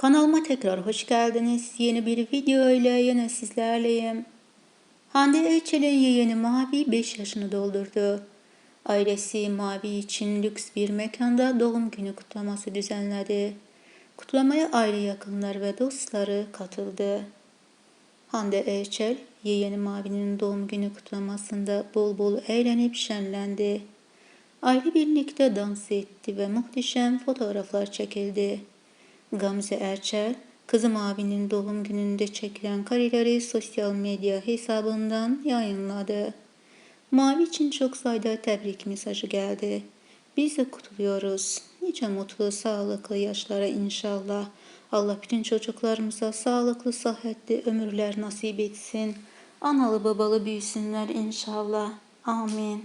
Kanalıma tekrar hoş geldiniz. Yeni bir video ile yine sizlerleyim. Hande Erçel'in yeğeni Mavi 5 yaşını doldurdu. Ailesi Mavi için lüks bir mekanda doğum günü kutlaması düzenledi. Kutlamaya aile yakınları ve dostları katıldı. Hande Erçel, yeğeni Mavi'nin doğum günü kutlamasında bol bol eğlenip şenlendi. Aile birlikte dans etti ve muhteşem fotoğraflar çekildi. Gamze Erçel, kızı Mavi'nin doğum gününde çekilen kareleri sosyal medya hesabından yayınladı. Mavi için çok sayıda tebrik mesajı geldi. Biz de kutluyoruz. Nice mutlu, sağlıklı yaşlara inşallah. Allah bütün çocuklarımıza sağlıklı, sıhhatli ömürler nasip etsin. Analı babalı büyüsünler inşallah. Amin.